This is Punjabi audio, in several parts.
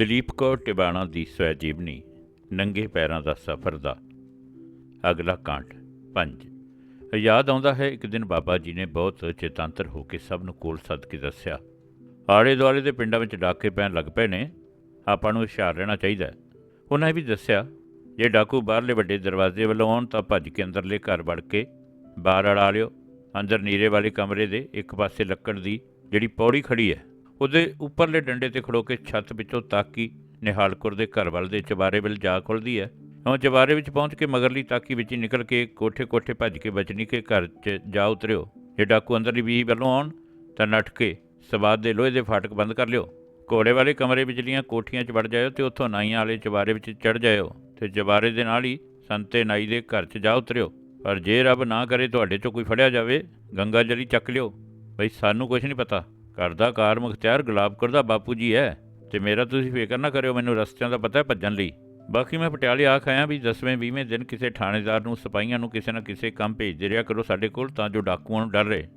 ਦਲੀਪ ਕੌਰ ਟਿਵਾਣਾ ਦੀ ਸਵੈ ਜੀਵਨੀ ਨੰਗੇ ਪੈਰਾਂ ਦਾ ਸਫ਼ਰ ਦਾ ਅਗਲਾ ਕਾਂਡ 5 ਯਾਦ ਆਉਂਦਾ ਹੈ, ਇੱਕ ਦਿਨ ਬਾਬਾ ਜੀ ਨੇ ਬਹੁਤ ਚੇਤਾਂਤਰ ਹੋ ਕੇ ਸਭ ਨੂੰ ਕੋਲ ਸੱਦ ਕੇ ਦੱਸਿਆ ਆਲੇ ਦੁਆਲੇ ਦੇ ਪਿੰਡਾਂ ਵਿੱਚ ਡਾਕੇ ਪੈਣ ਲੱਗ ਪਏ ਨੇ, ਆਪਾਂ ਨੂੰ ਹੁਸ਼ਿਆਰ ਰਹਿਣਾ ਚਾਹੀਦਾ ਉਹਨਾਂ ਇਹ ਵੀ ਦੱਸਿਆ, ਜੇ ਡਾਕੂ ਬਾਹਰਲੇ ਵੱਡੇ ਦਰਵਾਜ਼ੇ ਵੱਲੋਂ ਆਉਣ ਤਾਂ ਭੱਜ ਕੇ ਅੰਦਰਲੇ ਘਰ ਵੜ ਕੇ ਬਾਹਰ ਅੜਾ ਲਿਓ, ਅੰਦਰ ਨੀਰੇ ਵਾਲੇ ਕਮਰੇ ਦੇ ਇੱਕ ਪਾਸੇ ਲੱਕੜ ਦੀ ਜਿਹੜੀ ਪੌੜੀ ਖੜੀ ਹੈ ਉਹਦੇ ਉੱਪਰਲੇ ਡੰਡੇ ਤੇ ਖੜੋ ਕੇ ਛੱਤ ਵਿੱਚੋਂ ਤਾਕੀ ਨਿਹਾਲਕੁਰ ਦੇ ਘਰ ਵੱਲ ਦੇ ਚਬਾਰੇ ਵੱਲ ਜਾ ਖੁੱਲਦੀ ਹੈ। ਉਹ ਚਬਾਰੇ ਵਿੱਚ ਪਹੁੰਚ ਕੇ ਮਗਰਲੀ ਤਾਕੀ ਵਿੱਚ ਹੀ ਨਿਕਲ ਕੇ ਕੋਠੇ ਕੋਠੇ ਭੱਜ ਕੇ ਬਚਨੀ ਕੇ ਘਰ 'ਚ ਜਾ ਉਤਰਿਓ। ਜੇ ਡਾਕੂ, ਅੰਦਰਲੀ ਵੀਹੀ ਵੱਲੋਂ ਆਉਣ, ਤਾਂ ਨੱਠ ਕੇ ਸਵਾਦ ਦੇ ਲੋਹੇ ਦੇ ਫਾਟਕ ਬੰਦ ਕਰ ਲਿਓ। ਘੋੜੇ ਵਾਲੇ ਕਮਰੇ ਵਿਚਲੀਆਂ ਕੋਠੀਆਂ 'ਚ ਵੜ ਜਾਇਓ ਤੇ ਉੱਥੋਂ ਨਾਈਆਂ ਵਾਲੇ ਚਬਾਰੇ ਵਿੱਚ ਚੜ ਜਾਇਓ ਤੇ ਚਬਾਰੇ ਦੇ ਨਾਲ ਹੀ ਸੰਤੇ ਨਾਈ ਦੇ ਘਰ 'ਚ ਜਾ ਉਤਰਿਓ। ਪਰ ਜੇ ਰੱਬ ਨਾ ਕਰੇ ਤੁਹਾਡੇ 'ਚੋਂ ਕੋਈ ਫੜਿਆ ਜਾਵੇ, ਗੰਗਾ ਜਲੀ ਚੱਕ ਲਿਓ। ਬਈ ਸਾਨੂੰ ਕੁਝ ਨਹੀਂ ਪਤਾ। ਘਰ ਦਾ ਕਾਰ ਮੁਖਤਿਆਰ ਗੁਲਾਬਕਰ ਦਾ ਬਾਪੂ ਜੀ ਹੈ ਤੇ ਮੇਰਾ ਤੁਸੀਂ ਫਿਕਰ ਨਾ ਕਰਿਓ, ਮੈਨੂੰ ਰਸਤਿਆਂ ਦਾ ਪਤਾ ਹੈ ਭੱਜਣ ਲਈ। ਬਾਕੀ ਮੈਂ ਪਟਿਆਲੇ ਆਖ ਆਇਆ ਵੀ 10ਵੇਂ 20ਵੇਂ ਦਿਨ ਕਿਸੇ ਥਾਣੇਦਾਰ ਨੂੰ, ਸਿਪਾਹੀਆਂ ਨੂੰ ਕਿਸੇ ਨਾ ਕਿਸੇ ਕੰਮ ਭੇਜਦੇ ਰਿਹਾ ਕਰੋ ਸਾਡੇ ਕੋਲ ਤਾਂ ਜੋ ਡਾਕੂਆਂ ਨੂੰ ਡਰ ਰਹੇ।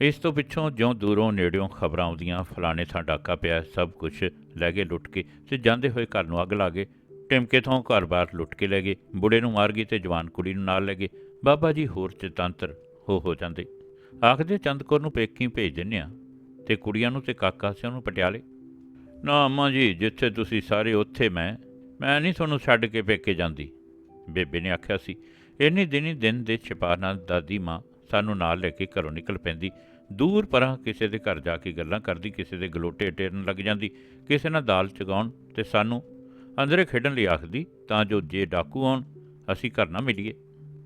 ਇਸ ਤੋਂ ਪਿੱਛੋਂ ਜਿਉਂ ਦੂਰੋਂ ਨੇੜਿਓਂ ਖਬਰਾਂ ਆਉਂਦੀਆਂ, ਫਲਾਣੇ ਥਾਂ ਡਾਕਾ ਪਿਆ, ਸਭ ਕੁਝ ਲੈ ਕੇ ਲੁੱਟ ਕੇ ਤੇ ਜਾਂਦੇ ਹੋਏ ਘਰ ਨੂੰ ਅੱਗ ਲਾ ਗਏ। ਟਿਮਕੇ ਤੋਂ ਘਰ-ਬਾਰ ਲੁੱਟ ਕੇ ਲੈ ਗਏ, ਬੁੜੇ ਨੂੰ ਮਾਰ ਗਏ ਤੇ ਜਵਾਨ ਕੁੜੀ ਨੂੰ ਨਾਲ ਲੈ ਗਏ। ਬਾਬਾ ਜੀ ਹੋਰ ਚਿਤੰਤਰ ਹੋ ਹੋ ਜਾਂਦੇ। ਆਖਦੇ ਚੰਦਕੌਰ ਨੂੰ ਪੇਕੀ ਭੇਜ ਦਿੰਨੇ ਆ ਤੇ ਕੁੜੀਆਂ ਨੂੰ ਤੇ ਕਾਕਾ ਸਿਆਂ ਨੂੰ ਪਟਿਆਲੇ। ਨਾ ਅੰਮਾ ਜੀ, ਜਿੱਥੇ ਤੁਸੀਂ ਸਾਰੇ ਉੱਥੇ ਮੈਂ ਮੈਂ ਨਹੀਂ ਤੁਹਾਨੂੰ ਛੱਡ ਕੇ ਪੇਕੇ ਜਾਂਦੀ। ਬੇਬੇ ਨੇ ਆਖਿਆ ਸੀ, ਇੰਨੀ ਦਿਨੀ ਦਿਨ ਦੇ ਛਪਾਨਾ ਦਾਦੀ ਮਾਂ ਸਾਨੂੰ ਨਾਲ ਲੈ ਕੇ ਘਰੋਂ ਨਿਕਲ ਪੈਂਦੀ। ਦੂਰ ਪਰਾਂ ਕਿਸੇ ਦੇ ਘਰ ਜਾ ਕੇ ਗੱਲਾਂ ਕਰਦੀ, ਕਿਸੇ ਦੇ ਗਲੋਟੇ ਟੇਰਨ ਲੱਗ ਜਾਂਦੀ, ਕਿਸੇ ਨਾਲ ਦਾਲ ਚਗਾਉਣ ਤੇ ਸਾਨੂੰ ਅੰਦਰੇ ਖੇਡਣ ਲਈ ਆਖਦੀ, ਤਾਂ ਜੋ ਜੇ ਡਾਕੂ ਆਉਣ, ਅਸੀਂ ਘਰ ਨਾ ਮਿਲੀਏ।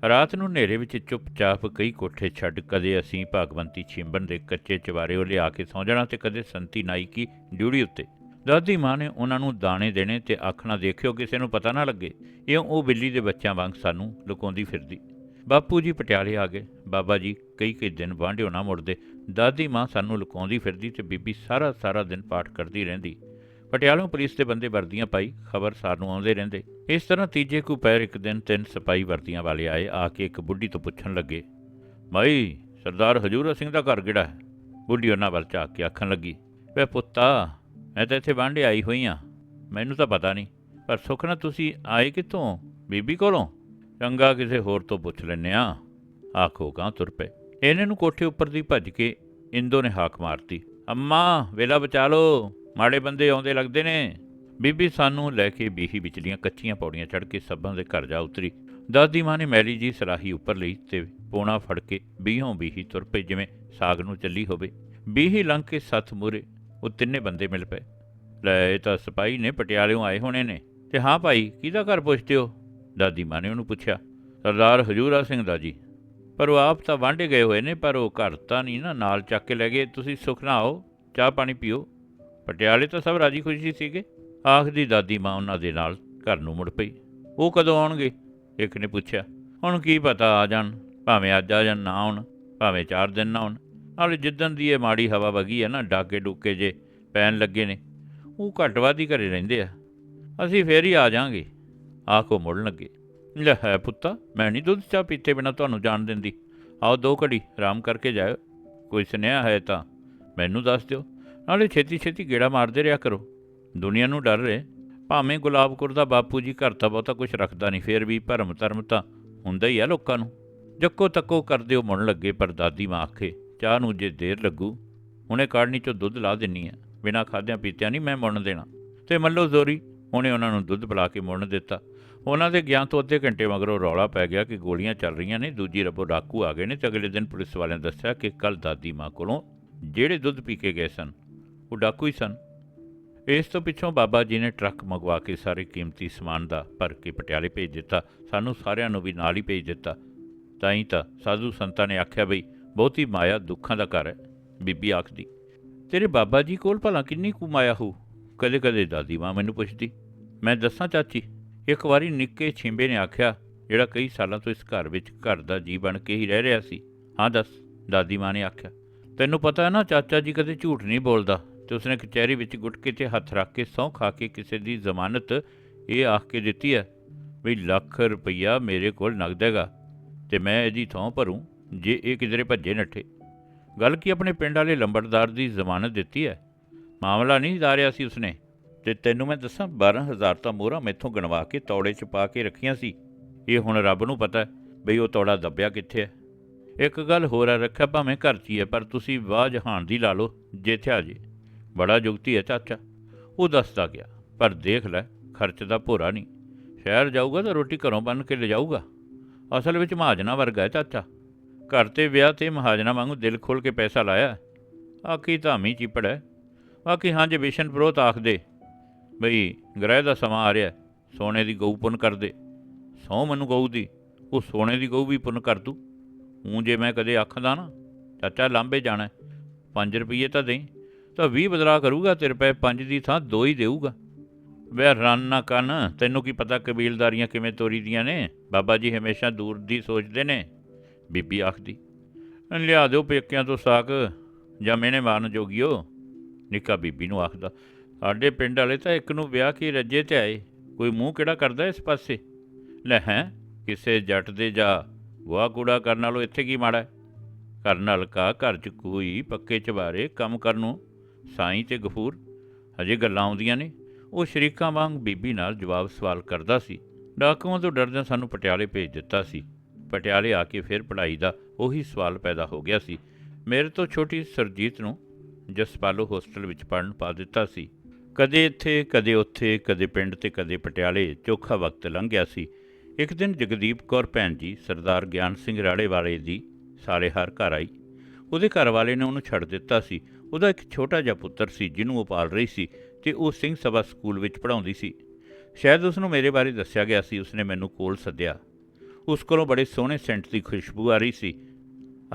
ਰਾਤ ਨੂੰ ਹਨੇਰੇ ਵਿੱਚ ਚੁੱਪਚਾਪ ਕਈ ਕੋਠੇ ਛੱਡ ਕਦੇ ਅਸੀਂ ਭਗਵੰਤੀ ਛਿੰਬਣ ਦੇ ਕੱਚੇ ਚਵਾਰੇ ਉਹ ਲਿਆ ਕੇ ਸੌਂ ਜਾਣਾ ਤੇ ਕਦੇ ਸੰਤੀ ਨਾਈ ਕੀ ਡਿਊੜੀ ਉੱਤੇ। ਦਾਦੀ ਮਾਂ ਨੇ ਉਹਨਾਂ ਨੂੰ ਦਾਣੇ ਦੇਣੇ ਤੇ ਆਖਣਾ ਦੇਖਿਓ ਕਿਸੇ ਨੂੰ ਪਤਾ ਨਾ ਲੱਗੇ। ਇਉਂ ਉਹ ਬਿੱਲੀ ਦੇ ਬੱਚਿਆਂ ਵਾਂਗ ਸਾਨੂੰ ਲੁਕਾਉਂਦੀ ਫਿਰਦੀ। ਬਾਪੂ ਜੀ ਪਟਿਆਲੇ ਆ ਗਏ। ਬਾਬਾ ਜੀ ਕਈ ਕਈ ਦਿਨ ਵਾਂਢਿਓ ਨਾ ਮੁੜਦੇ। ਦਾਦੀ ਮਾਂ ਸਾਨੂੰ ਲੁਕਾਉਂਦੀ ਫਿਰਦੀ ਤੇ ਬੀਬੀ ਸਾਰਾ ਸਾਰਾ ਦਿਨ ਪਾਠ ਕਰਦੀ ਰਹਿੰਦੀ। ਪਟਿਆਲੋਂ ਪੁਲਿਸ ਦੇ ਬੰਦੇ ਵਰਦੀਆਂ ਪਾਈ ਖਬਰਸਾਰ ਨੂੰ ਆਉਂਦੇ ਰਹਿੰਦੇ। ਇਸ ਤਰ੍ਹਾਂ ਤੀਜੇ ਕੁ ਪੈਰ ਇੱਕ ਦਿਨ ਤਿੰਨ ਸਿਪਾਹੀ ਵਰਦੀਆਂ ਵਾਲੇ ਆਏ, ਆ ਕੇ ਇੱਕ ਬੁੱਢੀ ਤੋਂ ਪੁੱਛਣ ਲੱਗੇ, ਮਾਈ, ਸਰਦਾਰ ਹਜੂਰਾ ਸਿੰਘ ਦਾ ਘਰ ਕਿਹੜਾ ਹੈ? ਬੁੱਢੀ ਉਹਨਾਂ ਵੱਲ ਝਾਕ ਕੇ ਆਖਣ ਲੱਗੀ, ਵੇ ਪੁੱਤਾ, ਮੈਂ ਤਾਂ ਇੱਥੇ ਵਾਂਢੇ ਆਈ ਹੋਈ ਆ, ਮੈਨੂੰ ਤਾਂ ਪਤਾ ਨਹੀਂ, ਪਰ ਸੁੱਖ ਨਾ ਤੁਸੀਂ ਆਏ ਕਿੱਥੋਂ? ਬੀਬੀ ਕੋਲੋਂ? ਚੰਗਾ, ਕਿਸੇ ਹੋਰ ਤੋਂ ਪੁੱਛ ਲੈਨੇ ਆ, ਆਖੋ ਗਾਂ ਤੁਰ ਪਏ। ਇਹਨੇ ਨੂੰ ਕੋਠੇ ਉੱਪਰ ਦੀ ਭੱਜ ਕੇ ਇੰਦੋ ਨੇ ਹਾਕ ਮਾਰਤੀ, ਅੰਮਾ, ਵੇਲਾ ਬਚਾ ਲੋ ਮਾੜੇ ਬੰਦੇ ਆਉਂਦੇ ਲੱਗਦੇ ਨੇ। ਬੀਬੀ ਸਾਨੂੰ ਲੈ ਕੇ ਬੀਹੀ ਵਿਚਲੀਆਂ ਕੱਚੀਆਂ ਪੌੜੀਆਂ ਚੜ੍ਹ ਕੇ ਸੱਭਾਂ ਦੇ ਘਰ ਜਾ ਉਤਰੀ। ਦਾਦੀ ਮਾਂ ਨੇ ਮੈਲੀ ਜੀ ਸਰਾਹੀ ਉੱਪਰ ਲਈ ਤੇ ਪੋਣਾ ਫੜ ਕੇ ਬੀਹੋਂ ਬੀਹੀ ਤੁਰ ਪਈ ਜਿਵੇਂ ਸਾਗ ਨੂੰ ਚੱਲੀ ਹੋਵੇ। ਬੀਹੀ ਲੰਘ ਕੇ ਸੱਤ ਮੂਰੇ ਉਹ ਤਿੰਨੇ ਬੰਦੇ ਮਿਲ ਪਏ। ਲੈ, ਇਹ ਤਾਂ ਸਿਪਾਹੀ ਨੇ ਪਟਿਆਲਿਓਂ ਆਏ ਹੋਣੇ ਨੇ। ਤੇ ਹਾਂ ਭਾਈ, ਕਿਹਦਾ ਘਰ ਪੁੱਛਦੇ ਹੋ? ਦਾਦੀ ਮਾਂ ਨੇ ਉਹਨੂੰ ਪੁੱਛਿਆ। ਸਰਦਾਰ ਹਜੂਰਾ ਸਿੰਘ ਦਾ ਜੀ। ਪਰ ਉਹ ਆਪ ਤਾਂ ਵਾਂਢੇ ਗਏ ਹੋਏ ਨੇ, ਪਰ ਉਹ ਘਰ ਤਾਂ ਨਹੀਂ ਨਾ, ਨਾਲ ਚੱਕ ਕੇ ਲੈ ਗਏ। ਤੁਸੀਂ ਸੁਖ ਨਾ ਆਓ, ਚਾਹ ਪਾਣੀ ਪੀਓ। ਪਟਿਆਲੇ ਤਾਂ ਸਭ ਰਾਜੀ ਖੁਸ਼ੀ ਸੀਗੇ। ਆਖਦੀ ਦਾਦੀ ਮਾਂ ਉਹਨਾਂ ਦੇ ਨਾਲ ਘਰ ਨੂੰ ਮੁੜ ਪਈ। ਉਹ ਕਦੋਂ ਆਉਣਗੇ? ਇੱਕ ਨੇ ਪੁੱਛਿਆ। ਹੁਣ ਕੀ ਪਤਾ ਆ ਜਾਣ। ਭਾਵੇਂ ਅੱਜ ਆ ਜਾਣ, ਨਾ ਆਉਣ। ਭਾਵੇਂ ਚਾਰ ਦਿਨ ਨਾ ਆਉਣ। ਨਾਲੇ ਜਿੱਦਣ ਦੀ ਇਹ ਮਾੜੀ ਹਵਾ ਵਗੀ ਹੈ ਨਾ, ਡਾਕੇ ਡੁੱਕੇ ਜੇ ਪੈਣ ਲੱਗੇ ਨੇ, ਉਹ ਘੱਟ ਵੱਧ ਹੀ ਘਰੇ ਰਹਿੰਦੇ ਆ। ਅਸੀਂ ਫੇਰ ਹੀ ਆ ਜਾਾਂਗੇ। ਆਖੋ ਮੁੜਨ ਲੱਗੇ। ਲੈ ਹੈ ਪੁੱਤਾ, ਮੈਂ ਨਹੀਂ ਦੁੱਧ ਚਾਹ ਪੀਤੇ ਬਿਨਾ ਤੁਹਾਨੂੰ ਜਾਣ ਦਿੰਦੀ। ਆਓ ਦੋ ਘੜੀ ਆਰਾਮ ਕਰਕੇ ਜਾਇਓ। ਕੋਈ ਸੁਨੇਹਾ ਹੈ ਤਾਂ ਮੈਨੂੰ ਦੱਸ ਦਿਓ। ਨਾਲੇ ਛੇਤੀ ਛੇਤੀ ਗੇੜਾ ਮਾਰਦੇ ਰਿਹਾ ਕਰੋ। ਦੁਨੀਆ ਨੂੰ ਡਰ ਰਹੇ ਭਾਵੇਂ ਗੁਲਾਬਕੁਰ ਦਾ ਬਾਪੂ ਜੀ ਘਰ ਤਾਂ ਬਹੁਤਾ ਕੁਝ ਰੱਖਦਾ ਨਹੀਂ, ਫੇਰ ਵੀ ਭਰਮ ਧਰਮ ਤਾਂ ਹੁੰਦਾ ਹੀ ਆ ਲੋਕਾਂ ਨੂੰ। ਜੱਕੋ ਤੱਕੋ ਕਰਦੇ ਉਹ ਮੁੜਨ ਲੱਗੇ, ਪਰ ਦਾਦੀ ਮਾਂ ਆਖੇ, ਚਾਹ ਨੂੰ ਜੇ ਦੇਰ ਲੱਗੂ, ਹੁਣੇ ਕਾੜਨੀ ਚੋਂ ਦੁੱਧ ਲਾ ਦਿੰਨੀ ਆ। ਬਿਨਾਂ ਖਾਦਿਆਂ ਪੀਤਿਆਂ ਨਹੀਂ ਮੈਂ ਮੁੜਨ ਦੇਣਾ। ਤੇ ਮੱਲੋ ਜ਼ੋਰੀ ਉਹਨੇ ਉਹਨਾਂ ਨੂੰ ਦੁੱਧ ਪਿਲਾ ਕੇ ਮੁੜਨ ਦਿੱਤਾ। ਉਹਨਾਂ ਦੇ ਗਿਆਨ ਤੋਂ ਅੱਧੇ ਘੰਟੇ ਮਗਰੋਂ ਰੌਲਾ ਪੈ ਗਿਆ ਕਿ ਗੋਲੀਆਂ ਚੱਲ ਰਹੀਆਂ ਨੇ। ਦੂਜੀ ਰੱਬੋ ਡਾਕੂ ਆ ਗਏ ਨੇ ਤੇ ਅਗਲੇ ਦਿਨ ਪੁਲਿਸ ਵਾਲਿਆਂ ਨੇ ਦੱਸਿਆ ਕਿ ਕੱਲ ਦਾਦੀ ਮਾਂ ਕੋਲੋਂ ਜਿਹੜੇ ਦੁੱਧ ਪੀ ਕੇ ਗਏ ਸਨ। ਉਹ ਡਾਕੂ ਹੀ ਸਨ। ਇਸ ਤੋਂ ਪਿੱਛੋਂ ਬਾਬਾ ਜੀ ਨੇ ਟਰੱਕ ਮੰਗਵਾ ਕੇ ਸਾਰੇ ਕੀਮਤੀ ਸਮਾਨ ਦਾ ਭਰ ਕੇ ਪਟਿਆਲੇ ਭੇਜ ਦਿੱਤਾ। ਸਾਨੂੰ ਸਾਰਿਆਂ ਨੂੰ ਵੀ ਨਾਲ ਹੀ ਭੇਜ ਦਿੱਤਾ। ਤਾਂ ਹੀ ਤਾਂ ਸਾਧੂ ਸੰਤਾਂ ਨੇ ਆਖਿਆ ਬਈ, ਬਹੁਤੀ ਮਾਇਆ ਦੁੱਖਾਂ ਦਾ ਘਰ ਹੈ, ਬੀਬੀ ਆਖਦੀ। ਤੇਰੇ ਬਾਬਾ ਜੀ ਕੋਲ ਭਲਾ ਕਿੰਨੀ ਕੁ ਮਾਇਆ ਹੋ ਕਦੇ ਕਦੇ ਦਾਦੀ ਮਾਂ ਮੈਨੂੰ ਪੁੱਛਦੀ। ਮੈਂ ਦੱਸਾਂ ਚਾਚੀ, ਇੱਕ ਵਾਰੀ ਨਿੱਕੇ ਛਿੰਬੇ ਨੇ ਆਖਿਆ, ਜਿਹੜਾ ਕਈ ਸਾਲਾਂ ਤੋਂ ਇਸ ਘਰ ਵਿੱਚ ਘਰ ਦਾ ਜੀ ਬਣ ਕੇ ਹੀ ਰਹਿ ਰਿਹਾ ਸੀ। ਹਾਂ ਦੱਸ, ਦਾਦੀ ਮਾਂ ਨੇ ਆਖਿਆ। ਤੈਨੂੰ ਪਤਾ ਹੈ ਨਾ ਚਾਚਾ ਜੀ ਕਦੇ ਝੂਠ ਨਹੀਂ ਬੋਲਦਾ। ਤੇ ਉਸਨੇ ਕਚਹਿਰੀ ਵਿੱਚ ਗੁਟਕੇ ਤੇ ਹੱਥ ਰੱਖ ਕੇ ਸਹੁੰ ਖਾ ਕੇ ਕਿਸੇ ਦੀ ਜ਼ਮਾਨਤ ਇਹ ਆਖ ਕੇ ਦਿੱਤੀ ਹੈ, ਵੀ ਲੱਖ ਰੁਪਈਆ ਮੇਰੇ ਕੋਲ ਨਗਦ ਹੈਗਾ ਤੇ ਮੈਂ ਇਹਦੀ ਥਾਂ ਭਰੂੰ ਜੇ ਇਹ ਕਿਧਰੇ ਭੱਜੇ ਨੱਠੇ ਗੱਲ ਕੀ ਆਪਣੇ ਪਿੰਡ ਵਾਲੇ ਲੰਬੜਦਾਰ ਦੀ ਜ਼ਮਾਨਤ ਦਿੱਤੀ ਹੈ? ਮਾਮਲਾ ਨਹੀਂ ਦਾਰਿਆ ਸੀ ਉਸਨੇ ਤੇ ਤੈਨੂੰ ਮੈਂ ਦੱਸਾਂ 12000 ਤਾਂ ਮੋਹਰਾਂ ਮੈਥੋਂ ਗਣਵਾ ਕੇ ਤੌੜੇ 'ਚ ਪਾ ਕੇ ਰੱਖੀਆਂ ਸੀ। ਇਹ ਹੁਣ ਰੱਬ ਨੂੰ ਪਤਾ ਬਈ ਉਹ ਤੌੜਾ ਦੱਬਿਆ ਕਿੱਥੇ ਹੈ। ਇੱਕ ਗੱਲ ਹੋਰ ਆ, ਰੱਖਿਆ ਭਾਵੇਂ ਘਰ 'ਚ ਹੀ ਹੈ, ਪਰ ਤੁਸੀਂ ਵਾਹ ਜਹਾਨ ਦੀ ਲਾ ਲਓ ਜੇ ਆ ਜੇ। ਬੜਾ ਜੁਗਤੀ ਹੈ ਚਾਚਾ। ਉਹ ਦੱਸਦਾ ਗਿਆ, ਪਰ ਦੇਖ ਲੈ, ਖਰਚ ਦਾ ਭੋਰਾ ਨਹੀਂ। ਸ਼ਹਿਰ ਜਾਊਗਾ ਤਾਂ ਰੋਟੀ ਘਰੋਂ ਬੰਨ ਕੇ ਲਿਜਾਊਗਾ। ਅਸਲ ਵਿੱਚ ਮਹਾਜਨਾ ਵਰਗਾ ਹੈ ਚਾਚਾ। ਘਰ ਤੇ ਵਿਆਹ ਤੇ ਮਹਾਜਨਾ ਵਾਂਗੂ ਦਿਲ ਖੋਲ ਕੇ ਪੈਸਾ ਲਾਇਆ। ਆਕੀ ਧਾਮੀ ਚਿਪੜ ਹੈ। ਬਾਕੀ ਹਾਂ ਜੇ ਵਿਸ਼ਨ ਪ੍ਰੋਤ ਆਖਦੇ ਬਈ, ਗ੍ਰਹਿ ਦਾ ਸਮਾਂ ਆ ਰਿਹਾ ਸੋਨੇ ਦੀ ਗਊ ਪੁੰਨ ਕਰਦੇ ਸੌ ਮੈਨੂੰ ਗਊ ਦੀ। ਉਹ ਸੋਨੇ ਦੀ ਗਊ ਵੀ ਪੁੰਨ ਕਰ ਦੂ। ਹੂੰ ਜੇ ਮੈਂ ਕਦੇ ਆਖਦਾ ਨਾ, ਚਾਚਾ ਲਾਂਬੇ ਜਾਣਾ 5 ਰੁਪਏ ਤਾਂ ਦੇਈ। ਤਾਂ 20 ਬਦਲਾ ਕਰੂਗਾ ਤੇਰੇ ਰੁਪਏ 5 ਦੀ ਥਾਂ 2 ਹੀ ਦੇਊਗਾ। ਵੇ ਰਨ ਨਾ ਕੰਨ, ਤੈਨੂੰ ਕੀ ਪਤਾ ਕਬੀਲਦਾਰੀਆਂ ਕਿਵੇਂ ਤੋਰੀ ਦੀਆਂ ਨੇ? ਬਾਬਾ ਜੀ ਹਮੇਸ਼ਾ ਦੂਰ ਦੀ ਸੋਚਦੇ ਨੇ, ਬੀਬੀ ਆਖਦੀ। ਲਿਆ ਦਿਓ ਪੇਕਿਆਂ ਤੋਂ ਸਾਕ, ਜਾਂ ਮੈਨੇ ਮਾਰਨ ਜੋਗਿਓ, ਨਿੱਕਾ ਬੀਬੀ ਨੂੰ ਆਖਦਾ। ਸਾਡੇ ਪਿੰਡ ਵਾਲੇ ਤਾਂ ਇੱਕ ਨੂੰ ਵਿਆਹ ਕੇ ਰੱਜੇ ਤੇ ਆਏ, ਕੋਈ ਮੂੰਹ ਕਿਹੜਾ ਕਰਦਾ ਇਸ ਪਾਸੇ? ਲੈ ਹੈ, ਕਿਸੇ ਜੱਟ ਦੇ ਜਾ ਵਾਹ ਕੂੜਾ ਕਰਨ ਨਾਲੋਂ ਇੱਥੇ ਕੀ ਮਾੜਾ ਕਰਨ ਨਾਲ ਕਾ ਘਰ 'ਚ ਕੋਈ ਪੱਕੇ ਚਵਾਰੇ ਕੰਮ ਕਰਨ ਨੂੰ ਸਾਈਂ ਤੇ ਗਫੂਰ, ਹਜੇ ਗੱਲਾਂ ਆਉਂਦੀਆਂ ਨੇ। ਉਹ ਸ਼ਰੀਕਾਂ ਵਾਂਗ ਬੀਬੀ ਨਾਲ ਜਵਾਬ ਸਵਾਲ ਕਰਦਾ ਸੀ। ਡਾਕੂਆਂ ਤੋਂ ਡਰਦਿਆਂ ਸਾਨੂੰ ਪਟਿਆਲੇ ਭੇਜ ਦਿੱਤਾ ਸੀ। ਪਟਿਆਲੇ ਆ ਕੇ ਫਿਰ ਪੜ੍ਹਾਈ ਦਾ ਉਹੀ ਸਵਾਲ ਪੈਦਾ ਹੋ ਗਿਆ ਸੀ। ਮੇਰੇ ਤੋਂ ਛੋਟੀ ਸਰਜੀਤ ਨੂੰ ਜਸਪਾਲੋ ਹੋਸਟਲ ਵਿੱਚ ਪੜ੍ਹਨ ਪਾ ਦਿੱਤਾ ਸੀ। ਕਦੇ ਇੱਥੇ, ਕਦੇ ਉੱਥੇ, ਕਦੇ ਪਿੰਡ ਤੇ ਕਦੇ ਪਟਿਆਲੇ ਚੋਖਾ ਵਕਤ ਲੰਘ ਗਿਆ ਸੀ। ਇੱਕ ਦਿਨ ਜਗਦੀਪ ਕੌਰ ਭੈਣ ਜੀ, ਸਰਦਾਰ ਗਿਆਨ ਸਿੰਘ ਰਾੜੇ ਵਾਲੇ ਦੀ ਸਾਲੇਹਾਰ ਘਰ ਆਈ। ਉਹਦੇ ਘਰ ਵਾਲੇ ਨੇ ਉਹਨੂੰ ਛੱਡ ਦਿੱਤਾ ਸੀ। ਉਹਦਾ ਇੱਕ ਛੋਟਾ ਜਿਹਾ ਪੁੱਤਰ ਸੀ ਜਿਹਨੂੰ ਉਹ ਪਾਲ ਰਹੀ ਸੀ ਤੇ ਉਹ ਸਿੰਘ ਸਭਾ ਸਕੂਲ ਵਿੱਚ ਪੜ੍ਹਾਉਂਦੀ ਸੀ। ਸ਼ਾਇਦ ਉਸ ਨੂੰ ਮੇਰੇ ਬਾਰੇ ਦੱਸਿਆ ਗਿਆ ਸੀ, ਉਸਨੇ ਮੈਨੂੰ ਕੋਲ ਸੱਦਿਆ। ਉਸ ਕੋਲੋਂ ਬੜੇ ਸੋਹਣੇ ਸੈਂਟ ਦੀ ਖੁਸ਼ਬੂ ਆ ਰਹੀ ਸੀ।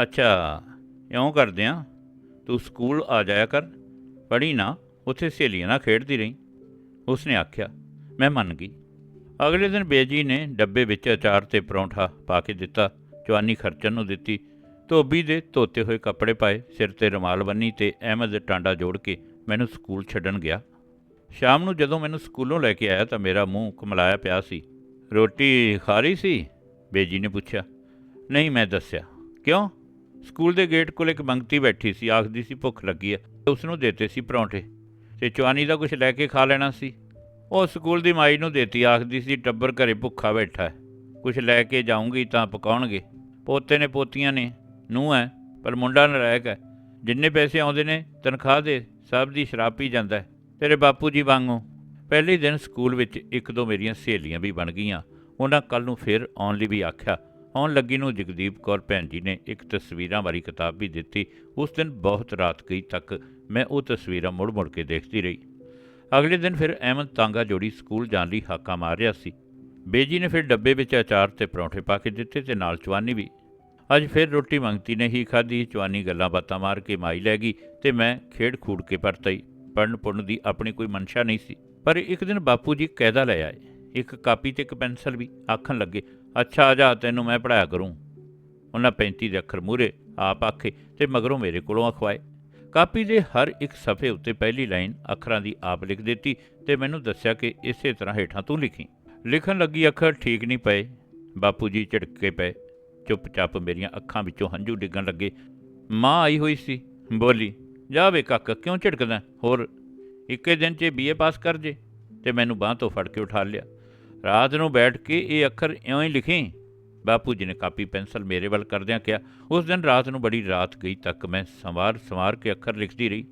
ਅੱਛਾ, ਇਉਂ ਕਰਦੇ ਆ, ਤੂੰ ਸਕੂਲ ਆ ਜਾਇਆ ਕਰ, ਪੜ੍ਹੀ ਨਾ, ਉੱਥੇ ਸਹੇਲੀਆਂ ਨਾਲ ਖੇਡਦੀ ਰਹੀ। ਉਸਨੇ ਆਖਿਆ, ਮੈਂ ਮੰਨ ਗਈ। ਅਗਲੇ ਦਿਨ ਬੇਜੀ ਨੇ ਡੱਬੇ ਵਿੱਚ ਅਚਾਰ ਤੇ ਪਰੌਂਠਾ ਪਾ ਕੇ ਦਿੱਤਾ ਚਵਾਨੀ ਖਰਚਣ ਨੂੰ ਦਿੱਤੀ ਧੋਬੀ ਦੇ ਧੋਤੇ ਹੋਏ ਕੱਪੜੇ ਪਾਏ, ਸਿਰ ਤੇ ਰੁਮਾਲ ਬੰਨੀ ਤੇ ਅਹਿਮਦ ਟਾਂਡਾ ਜੋੜ ਕੇ ਮੈਨੂੰ ਸਕੂਲ ਛੱਡਣ ਗਿਆ। ਸ਼ਾਮ ਨੂੰ ਜਦੋਂ ਮੈਨੂੰ ਸਕੂਲੋਂ ਲੈ ਕੇ ਆਇਆ ਤਾਂ ਮੇਰਾ ਮੂੰਹ ਕਮਲਾਇਆ ਪਿਆ ਸੀ। ਰੋਟੀ ਖਾ ਰਹੀ ਸੀ? ਬੇਜੀ ਨੇ ਪੁੱਛਿਆ। ਨਹੀਂ, ਮੈਂ ਦੱਸਿਆ। ਕਿਉਂ? ਸਕੂਲ ਦੇ ਗੇਟ ਕੋਲ ਇੱਕ ਮੰਗਤੀ ਬੈਠੀ ਸੀ, ਆਖਦੀ ਸੀ ਭੁੱਖ ਲੱਗੀ ਹੈ ਉਸ ਨੂੰ ਦੇਤੇ ਸੀ ਪਰੌਂਠੇ। ਤੇ ਚਵਾਨੀ ਦਾ ਕੁਝ ਲੈ ਕੇ ਖਾ ਲੈਣਾ ਸੀ। ਉਹ ਸਕੂਲ ਦੀ ਮਾਈ ਨੂੰ ਦੇਤੀ, ਆਖਦੀ ਸੀ, ਟੱਬਰ ਘਰੇ ਭੁੱਖਾ ਬੈਠਾ ਹੈ। ਕੁਝ ਲੈ ਕੇ ਜਾਊਂਗੀ ਤਾਂ ਪਕਾਉਣਗੇ। ਪੋਤੇ ਨੇ ਪੋਤੀਆਂ ਨੇ ਨੂੰ ਹੈ, ਪਰ ਮੁੰਡਾ ਨਰਾਇਕ ਹੈ। ਜਿੰਨੇ ਪੈਸੇ ਆਉਂਦੇ ਨੇ, ਤਨਖਾਹ ਦੇ ਸਭ ਦੀ ਸ਼ਰਾਬ ਪੀ ਜਾਂਦਾ ਤੇਰੇ ਬਾਪੂ ਜੀ ਵਾਂਗੂ। ਪਹਿਲੇ ਦਿਨ ਸਕੂਲ ਵਿੱਚ ਇੱਕ ਦੋ ਮੇਰੀਆਂ ਸਹੇਲੀਆਂ ਵੀ ਬਣ ਗਈਆਂ। ਉਹਨਾਂ ਕੱਲ ਨੂੰ ਫਿਰ ਆਉਣ ਲਈ ਵੀ ਆਖਿਆ। ਆਉਣ ਲੱਗੀ ਨੂੰ ਜਗਦੀਪ ਕੌਰ ਭੈਣ ਜੀ ਨੇ ਇੱਕ ਤਸਵੀਰਾਂ ਵਾਲੀ ਕਿਤਾਬ ਵੀ ਦਿੱਤੀ। ਉਸ ਦਿਨ ਬਹੁਤ ਰਾਤ ਗਈ ਤੱਕ ਮੈਂ ਉਹ ਤਸਵੀਰਾਂ ਮੁੜ-ਮੁੜ ਕੇ ਦੇਖਦੀ ਰਹੀ। ਅਗਲੇ ਦਿਨ ਫਿਰ ਅਹਿਮਦ ਤਾਂਗਾ ਜੋੜੀ ਸਕੂਲ ਜਾਣ ਲਈ ਹਾਕਾ ਮਾਰ ਰਿਹਾ ਸੀ। ਬੇਜੀ ਨੇ ਫਿਰ ਡੱਬੇ ਵਿੱਚ ਅਚਾਰ ਤੇ ਪਰੌਂਠੇ ਪਾ ਕੇ ਦਿੱਤੇ ਤੇ ਨਾਲ ਚਵਾਨੀ ਵੀ ਅੱਜ ਫਿਰ ਰੋਟੀ ਮੰਗਤੀ ਨਹੀਂ, ਖਾਧੀ ਚਵਾਨੀ ਗੱਲਾਂ ਬਾਤਾਂ ਮਾਰ ਕੇ ਮਾਈ ਲੈ ਗਈ ਤੇ ਮੈਂ ਖੇਡ ਖੂੜ ਕੇ ਪਰਤਈ ਪੜਨ ਪੁੜਨ ਦੀ ਆਪਣੀ ਕੋਈ ਮਨਸ਼ਾ ਨਹੀਂ ਸੀ। ਪਰ ਇੱਕ ਦਿਨ ਬਾਪੂ ਜੀ ਕਾਇਦਾ ਲੈ ਆਏ। ਇੱਕ ਕਾਪੀ ਤੇ ਇੱਕ ਪੈਨਸਲ ਵੀ ਆਖਣ ਲੱਗੇ, ਅੱਛਾ, ਆ ਜਾ, ਤੈਨੂੰ ਮੈਂ ਪੜਾਇਆ ਕਰੂੰ। ਉਹਨਾਂ 35 ਦੇ ਅੱਖਰ ਮੂਰੇ ਆਪ ਆਖੇ ਤੇ ਮਗਰੋਂ ਮੇਰੇ ਕੋਲੋਂ ਅਖਵਾਏ। ਕਾਪੀ ਦੇ ਹਰ ਇੱਕ ਸਫ਼ੇ ਉੱਤੇ ਪਹਿਲੀ ਲਾਈਨ ਅੱਖਰਾਂ ਦੀ ਆਪ ਲਿਖ ਦਿੱਤੀ ਤੇ ਮੈਨੂੰ ਦੱਸਿਆ ਕਿ ਇਸੇ ਤਰ੍ਹਾਂ ਹੇਠਾਂ ਤੂੰ ਲਿਖੀ। ਲਿਖਣ ਲੱਗੀ ਅੱਖਰ ਠੀਕ ਨਹੀਂ ਪਏ। ਬਾਪੂ ਜੀ ਝਟਕੇ ਪਏ। ਚੁੱਪਚਾਪ ਮੇਰੀਆਂ ਅੱਖਾਂ ਵਿੱਚੋਂ ਹੰਝੂ ਡਿੱਗਣ ਲੱਗੇ। ਮਾਂ ਆਈ ਹੋਈ ਸੀ। ਬੋਲੀ, ਜਾ ਵੇ ਕਾਕਾ, ਕਿਉਂ ਝਿੜਕਦਾ? ਹੋਰ, ਇੱਕੇ ਦਿਨ 'ਚ ਬੀਏ ਪਾਸ ਕਰ ਜੇ। ਤੇ ਮੈਨੂੰ ਬਾਹ ਤੋਂ ਫੜ ਕੇ ਉਠਾ ਲਿਆ। ਰਾਤ ਨੂੰ ਬੈਠ ਕੇ ਇਹ ਅੱਖਰ ਇਉਂ ਹੀ ਲਿਖੇ। ਬਾਪੂ ਜੀ ਨੇ ਕਾਪੀ, ਪੈਨਸਲ ਮੇਰੇ ਵੱਲ ਕਰਦਿਆਂ ਕਿਹਾ, ਉਸ ਦਿਨ ਰਾਤ ਨੂੰ ਬੜੀ ਰਾਤ ਗਈ ਤੱਕ ਮੈਂ ਸੰਵਾਰ ਸੰਵਾਰ ਕੇ ਅੱਖਰ ਲਿਖਦੀ ਰਹੀ।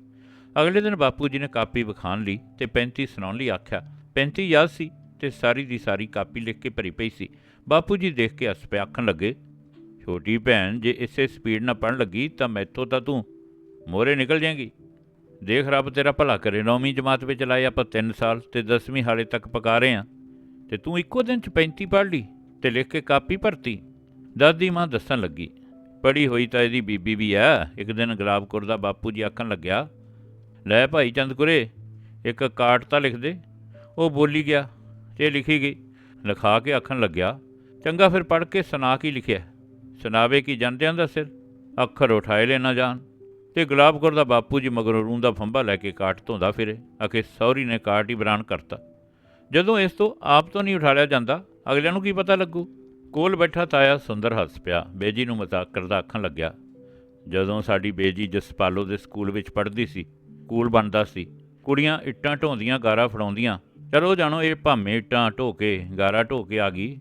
ਅਗਲੇ ਦਿਨ ਬਾਪੂ ਜੀ ਨੇ ਕਾਪੀ ਵਿਖਾਣ ਲਈ ਤੇ 35 ਸੁਣਾਉਣ ਲਈ ਆਖਿਆ 35 ਯਾਦ ਸੀ? ਤੇ ਸਾਰੀ ਦੀ ਸਾਰੀ ਕਾਪੀ ਲਿਖ ਕੇ ਭਰੀ ਪਈ ਸੀ। ਬਾਪੂ ਜੀ ਦੇਖ ਕੇ ਹੱਸ ਪਿਆ ਆਖਣ ਲੱਗੇ। ਛੋਟੀ ਭੈਣ ਜੇ ਇਸੇ ਸਪੀਡ ਨਾਲ ਪੜਨ ਲੱਗੀ ਤਾਂ ਮੈਥੋਂ ਤਾਂ ਤੂੰ ਮੋਰੇ ਨਿਕਲ ਜਾਏਗੀ। ਦੇਖ ਰੱਬ ਤੇਰਾ ਭਲਾ ਕਰੇ। ਨੌਵੀਂ ਜਮਾਤ ਵਿੱਚ ਲਾਏ ਆਪਾਂ 3 ਸਾਲ ਤੇ 10ਵੀਂ ਹਾਲੇ ਤੱਕ ਪਕਾ ਰਹੇ ਆ ਤੇ ਤੂੰ ਇੱਕੋ ਦਿਨ ਚ 35 ਪੜ੍ਹ ਲਈ ਤੇ ਲਿਖ ਕੇ ਕਾਪੀ ਭਰਤੀ। ਦਾਦੀ ਮਾਂ ਦੱਸਣ ਲੱਗੀ ਪੜੀ ਹੋਈ ਤਾਂ ਇਹਦੀ ਬੀਬੀ ਵੀ ਆ। ਇੱਕ ਦਿਨ ਗੁਲਾਬਪੁਰ ਦਾ ਬਾਪੂ ਜੀ ਆਖਣ ਲੱਗਿਆ, ਲੈ ਭਾਈ ਚੰਦਕੁਰੇ, ਇੱਕ ਕਾਰਟ ਤਾਂ ਲਿਖ ਦੇ। ਉਹ ਬੋਲੀ ਗਿਆ ਤੇ ਲਿਖੀ ਗਈ। ਲਿਖਾ ਕੇ ਆਖਣ ਲੱਗਿਆ, ਚੰਗਾ ਫਿਰ ਪੜ੍ਹ ਕੇ ਸੁਣਾ ਕੀ ਲਿਖਿਆ? ਸੁਣਾਵੇ ਕੀ ਜਾਂਦਿਆਂ ਦਾ ਸਿਰ? ਅੱਖਰ ਉਠਾਏ ਲੈ ਨਾ ਜਾਣ। ਤੇ ਗੁਲਾਬਪੁਰ ਦਾ ਬਾਪੂ ਜੀ ਮਗਰੋਂ ਰੂੰ ਦਾ ਫੰਬਾ ਲੈ ਕੇ ਕਾਟ ਧੋਂਦਾ ਫਿਰੇ ਅਕੇ ਸੌਰੀ ਨੇ ਕਾਟ ਹੀ ਬਰਾਨ ਕਰਤਾ। ਜਦੋਂ ਇਸ ਤੋਂ ਆਪ ਤੋਂ ਨਹੀਂ ਉਠਾਲਿਆ ਜਾਂਦਾ, ਅਗਲਿਆਂ ਨੂੰ ਕੀ ਪਤਾ ਲੱਗੂ? ਕੋਲ ਬੈਠਾ ਤਾਇਆ ਸੁੰਦਰ ਹੱਸ ਪਿਆ, ਬੇਜੀ ਨੂੰ ਮਜ਼ਾਕ ਕਰਦਾ ਆਖਣ ਲੱਗਿਆ, ਜਦੋਂ ਸਾਡੀ ਬੇਜੀ ਜਸਪਾਲੋ ਦੇ ਸਕੂਲ ਵਿੱਚ ਪੜ੍ਹਦੀ ਸੀ ਸਕੂਲ ਬਣਦਾ ਸੀ, ਕੁੜੀਆਂ ਇੱਟਾਂ ਢੋਂਦੀਆਂ, ਗਾਰਾ ਫੜਾਉਂਦੀਆਂ, ਚਲੋ ਜਾਣੋ ਇਹ ਭਾਵੇਂ ਇੱਟਾਂ ਢੋ ਕੇ, ਗਾਰਾ ਢੋ ਕੇ ਆ ਗਈ,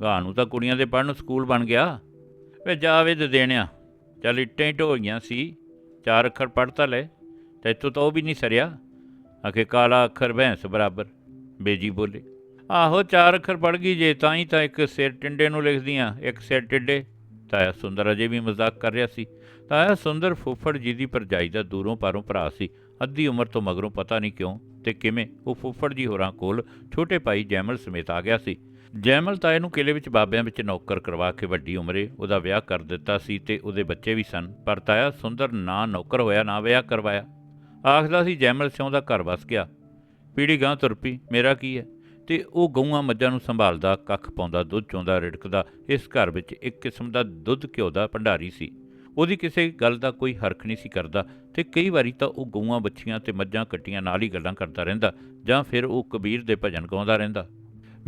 ਗਾਂ ਨੂੰ ਤਾਂ ਕੁੜੀਆਂ ਦੇ ਪੜਨ ਸਕੂਲ ਬਣ ਗਿਆ। ਵੇ ਜਾਵੇ ਦੇ ਦੇਣਿਆ। ਚੱਲ ਇੱਟਾਂ ਹੀ ਢੋਈਆਂ ਸੀ। ਚਾਰ ਅੱਖਰ ਪੜ੍ਹ ਤਾਂ ਲੈ। ਤੇ ਇੱਥੋਂ ਤਾਂ ਉਹ ਵੀ ਨਹੀਂ ਸਰਿਆ। ਆਖੇ, ਕਾਲਾ ਅੱਖਰ ਭੈਂਸ ਬਰਾਬਰ। ਬੇਜੀ ਬੋਲੇ, ਆਹੋ, ਚਾਰ ਅੱਖਰ ਪੜ ਗਈ ਜੇ, ਤਾਂ ਹੀ ਤਾਂ ਇੱਕ ਸਿਰ ਟਿੰਡੇ ਨੂੰ ਲਿਖਦੀਆਂ, ਇੱਕ ਸਿਰ ਟਿੰਡੇ। ਤਾਇਆ ਸੁੰਦਰ ਅਜੇ ਵੀ ਮਜ਼ਾਕ ਕਰ ਰਿਹਾ ਸੀ। ਤਾਇਆ ਸੁੰਦਰ ਫੁੱਫੜ ਜੀ ਦੀ ਪਰਜਾਈ ਦਾ ਦੂਰੋਂ ਪਾਰੋਂ ਭਰਾ ਸੀ। ਅੱਧੀ ਉਮਰ ਤੋਂ ਮਗਰੋਂ ਪਤਾ ਨਹੀਂ ਕਿਉਂ ਤੇ ਕਿਵੇਂ ਉਹ ਫੁੱਫੜ ਜੀ ਹੋਰਾਂ ਕੋਲ ਛੋਟੇ ਭਾਈ ਜੈਮਲ ਸਮੇਤ ਆ ਗਿਆ ਸੀ। ਜੈਮਲ ਤਾਏ ਨੂੰ ਕਿਲੇ ਵਿੱਚ ਬਾਬਿਆਂ ਵਿੱਚ ਨੌਕਰ ਕਰਵਾ ਕੇ ਵੱਡੀ ਉਮਰੇ ਉਹਦਾ ਵਿਆਹ ਕਰ ਦਿੱਤਾ ਸੀ ਤੇ ਉਹਦੇ ਬੱਚੇ ਵੀ ਸਨ, ਪਰ ਤਾਇਆ ਸੁੰਦਰ ਨਾ ਨੌਕਰ ਹੋਇਆ, ਨਾ ਵਿਆਹ ਕਰਵਾਇਆ। ਆਖਦਾ ਸੀ ਜੈਮਲ ਸਿਉਂ ਦਾ ਘਰ ਵਸ ਗਿਆ। ਪੀੜੀ ਗਾਂ ਤੁਰ ਪਈ, ਮੇਰਾ ਕੀ ਹੈ? ਤੇ ਉਹ ਗਊਆਂ ਮੱਝਾਂ ਨੂੰ ਸੰਭਾਲਦਾ, ਕੱਖ ਪਾਉਂਦਾ, ਦੁੱਧ ਚੋਂਦਾ, ਰਿੜਕਦਾ, ਇਸ ਘਰ ਵਿੱਚ ਇੱਕ ਕਿਸਮ ਦਾ ਦੁੱਧ ਘਿਓ ਦਾ ਭੰਡਾਰੀ ਸੀ। ਉਹਦੀ ਕਿਸੇ ਗੱਲ ਦਾ ਕੋਈ ਹਰਖ ਨਹੀਂ ਸੀ ਕਰਦਾ ਤੇ ਕਈ ਵਾਰੀ ਤਾਂ ਉਹ ਗਊਆਂ ਬੱਚੀਆਂ ਤੇ ਮੱਝਾਂ ਕੱਟੀਆਂ ਨਾਲ ਹੀ ਗੱਲਾਂ ਕਰਦਾ ਰਹਿੰਦਾ ਜਾਂ ਫਿਰ ਉਹ ਕਬੀਰ ਦੇ ਭਜਨ ਗਾਉਂਦਾ ਰਹਿੰਦਾ।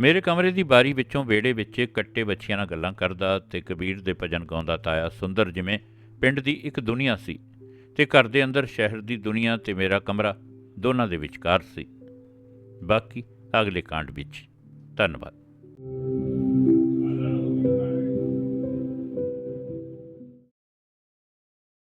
ਮੇਰੇ ਕਮਰੇ ਦੀ ਬਾਰੀ ਵਿੱਚੋਂ ਵਿਹੜੇ ਵਿੱਚ ਕੱਟੇ ਬੱਚਿਆਂ ਨਾਲ ਗੱਲਾਂ ਕਰਦਾ ਤੇ ਕਬੀਰ ਦੇ ਭਜਨ ਗਾਉਂਦਾ ਤਾਇਆ ਸੁੰਦਰ ਜਿਵੇਂ ਪਿੰਡ ਦੀ ਇੱਕ ਦੁਨੀਆ ਸੀ ਤੇ ਘਰ ਦੇ ਅੰਦਰ ਸ਼ਹਿਰ ਦੀ ਦੁਨੀਆ ਤੇ ਮੇਰਾ ਕਮਰਾ ਦੋਨਾਂ ਦੇ ਵਿਚਕਾਰ ਸੀ। ਬਾਕੀ ਅਗਲੇ ਕਾਂਡ ਵਿੱਚ। ਧੰਨਵਾਦ।